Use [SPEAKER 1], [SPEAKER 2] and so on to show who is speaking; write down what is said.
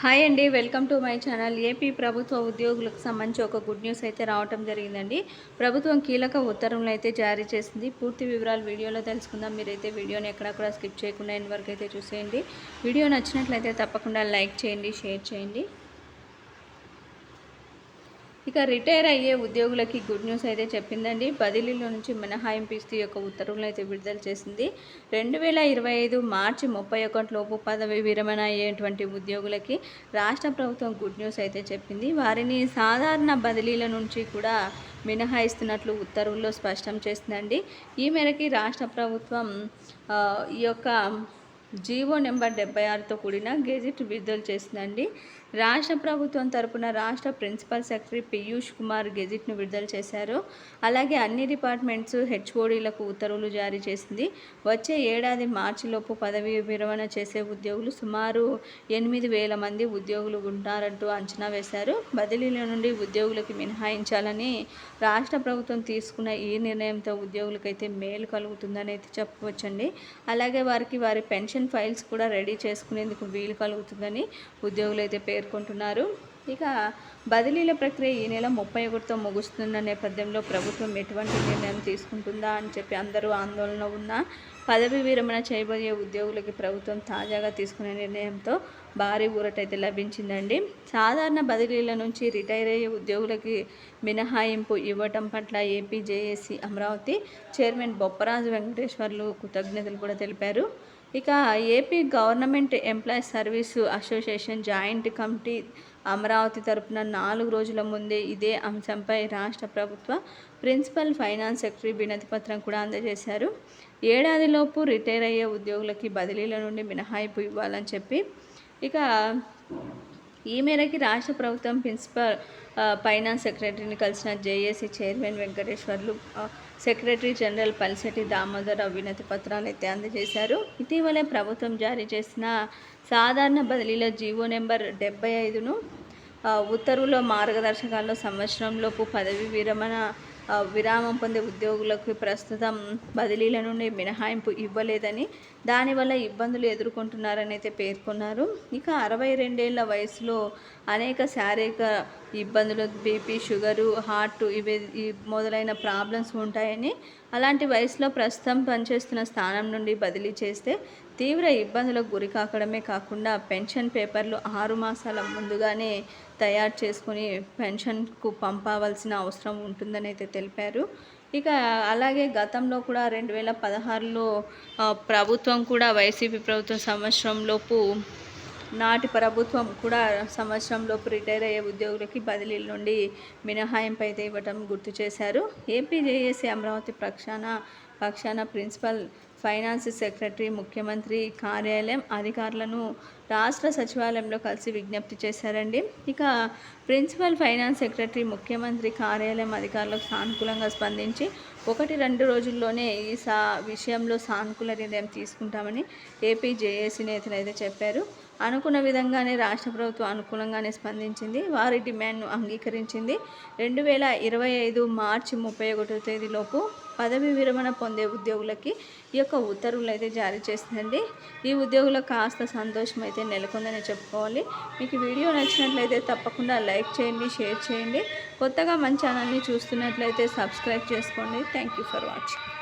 [SPEAKER 1] Hi అండి welcome to my channel. AP ప్రభుత్వ ఉద్యోగులకు సంబంధించి ఒక గుడ్ న్యూస్ అయితే రావటం జరిగిందండి. ప్రభుత్వం కీలక ఉత్తర్వులు అయితే జారీ చేసింది. పూర్తి వివరాలు వీడియోలో తెలుసుకుందాం. మీరైతే వీడియోని ఎక్కడక్కడ స్కిప్ చేయకుండా ఎన్ని వరకు అయితే చూసేయండి. వీడియో నచ్చినట్లయితే తప్పకుండా లైక్ చేయండి షేర్ చేయండి. ఇక రిటైర్ అయ్యే ఉద్యోగులకి గుడ్ న్యూస్ అయితే చెప్పిందండి. బదిలీలో నుంచి మినహాయింపు ఇస్తూ యొక్క ఉత్తర్వులను అయితే విడుదల చేసింది. రెండు వేల ఇరవై ఐదు మార్చి ముప్పై ఒకటిలోపు పదవి విరమణ అయ్యేటువంటి ఉద్యోగులకి రాష్ట్ర ప్రభుత్వం గుడ్ న్యూస్ అయితే చెప్పింది. వారిని సాధారణ బదిలీల నుంచి కూడా మినహాయిస్తున్నట్లు ఉత్తర్వుల్లో స్పష్టం చేసిందండి. ఈ మేరకి రాష్ట్ర ప్రభుత్వం ఈ యొక్క జీవో నెంబర్ డెబ్బై ఆరుతో కూడిన గెజిట్ విడుదల చేసిందండి. రాష్ట్ర ప్రభుత్వం తరపున రాష్ట్ర ప్రిన్సిపల్ సెక్రటరీ పీయూష్ కుమార్ గెజిట్ను విడుదల చేశారు. అలాగే అన్ని డిపార్ట్మెంట్స్ హెచ్ఓడీలకు ఉత్తర్వులు జారీ చేసింది. వచ్చే ఏడాది మార్చిలోపు పదవి విరమణ చేసే ఉద్యోగులు సుమారు ఎనిమిది వేల మంది ఉద్యోగులు ఉంటారంటూ అంచనా వేశారు. బదిలీల నుండి ఉద్యోగులకి మినహాయించాలని రాష్ట్ర ప్రభుత్వం తీసుకున్న ఈ నిర్ణయంతో ఉద్యోగులకైతే మేలు కలుగుతుందని అయితే చెప్పవచ్చండి. అలాగే వారికి వారి పెన్షన్ ఫైల్స్ కూడా రెడీ చేసుకునేందుకు వీలు కలుగుతుందని ఉద్యోగులు అయితే పేర్కొంటున్నారు. ఇక బదిలీల ప్రక్రియ ఈ నెల ముప్పై ఒకటితో ముగుస్తున్న నేపథ్యంలో ప్రభుత్వం ఎటువంటి నిర్ణయం తీసుకుంటుందా అని చెప్పి అందరూ ఆందోళన ఉన్న పదవి విరమణ చేయబోయే ఉద్యోగులకి ప్రభుత్వం తాజాగా తీసుకునే నిర్ణయంతో భారీ ఊరటైతే లభించిందండి. సాధారణ బదిలీల నుంచి రిటైర్ అయ్యే ఉద్యోగులకి మినహాయింపు ఇవ్వటం పట్ల AP JAC Amaravati chairman Bopparaju Venkateswarlu కృతజ్ఞతలు కూడా తెలిపారు. ఇక AP government employees service association joint committee Amaravati తరపున నాలుగు రోజుల ముందే ఇదే అంశంపై రాష్ట్ర ప్రభుత్వ ప్రిన్సిపల్ ఫైనాన్స్ సెక్రటరీ వినతి పత్రం కూడా అందజేశారు. ఏడాదిలోపు రిటైర్ అయ్యే ఉద్యోగులకి బదిలీల నుండి మినహాయింపు ఇవ్వాలని చెప్పి ఇక ఈ మేరకి రాష్ట్ర ప్రభుత్వం ప్రిన్సిపల్ ఫైనాన్స్ సెక్రటరీని కలిసిన JAC chairman Venkateswarlu secretary general Palseti Damodar అవినతి పత్రాలు అయితే అందజేశారు. ఇటీవలే ప్రభుత్వం జారీ చేసిన సాధారణ బదిలీల జీవో నెంబర్ డెబ్బై ఐదును ఉత్తర్వుల మార్గదర్శకాల్లో సంవత్సరంలోపు పదవి విరమణ విరామం పొందే ఉద్యోగులకు ప్రస్తుతం బదిలీల నుండి మినహాయింపు ఇవ్వలేదని దానివల్ల ఇబ్బందులు ఎదుర్కొంటున్నారని అయితే పేర్కొన్నారు. ఇక అరవై రెండేళ్ళ వయసులో అనేక శారీరక ఇబ్బందులు బీపీ షుగరు హార్ట్ ఇవి మొదలైన ప్రాబ్లమ్స్ ఉంటాయని అలాంటి వయసులో ప్రస్తుతం పనిచేస్తున్న స్థానం నుండి బదిలీ చేస్తే తీవ్ర ఇబ్బందులకు గురి కాకడమే కాకుండా పెన్షన్ పేపర్లు ఆరు మాసాల ముందుగానే తయారు చేసుకుని పెన్షన్కు పంపవలసిన అవసరం ఉంటుందని అయితే తెలిపారు. ఇక అలాగే గతంలో కూడా రెండు వేల పదహారులో ప్రభుత్వం కూడా వైసీపీ ప్రభుత్వం సంవత్సరంలోపు నాటి ప్రభుత్వం కూడా సంవత్సరంలోపు రిటైర్ అయ్యే ఉద్యోగులకి బదిలీల నుండి మినహాయింపు అయితే ఇవ్వటం గుర్తు చేశారు. ఏపీజేఏసీ అమరావతి పక్షాన పక్షాన ప్రిన్సిపల్ ఫైనాన్స్ సెక్రటరీ ముఖ్యమంత్రి కార్యాలయం అధికారులను రాష్ట్ర సచివాలయంలో కలిసి విజ్ఞప్తి చేశారండి. ఇక ప్రిన్సిపల్ ఫైనాన్స్ సెక్రటరీ ముఖ్యమంత్రి కార్యాలయం అధికారులకు సానుకూలంగా స్పందించి ఒకటి రెండు రోజుల్లోనే ఈ సా విషయంలో సానుకూల నిర్ణయం తీసుకుంటామని ఏపీ జేఏసీ నేతలు అయితే చెప్పారు. అనుకున్న విధంగానే రాష్ట్ర ప్రభుత్వం అనుకూలంగానే స్పందించింది. వారి డిమాండ్ను అంగీకరించింది. రెండు వేల ఇరవై ఐదు మార్చి ముప్పై ఒకటో తేదీలోపు పదవి విరమణ పొందే ఉద్యోగులకి ఈ యొక్క ఉత్తర్వులు అయితే జారీ చేసిందండి. ఈ ఉద్యోగులకు కాస్త సంతోషం అయితే అయితే నెలకొందని చెప్పుకోవాలి. మీకు వీడియో నచ్చినట్లయితే తప్పకుండా లైక్ చేయండి షేర్ చేయండి. కొత్తగా మన ఛానల్ని చూస్తున్నట్లయితే సబ్స్క్రైబ్ చేసుకోండి. Thank you for watching.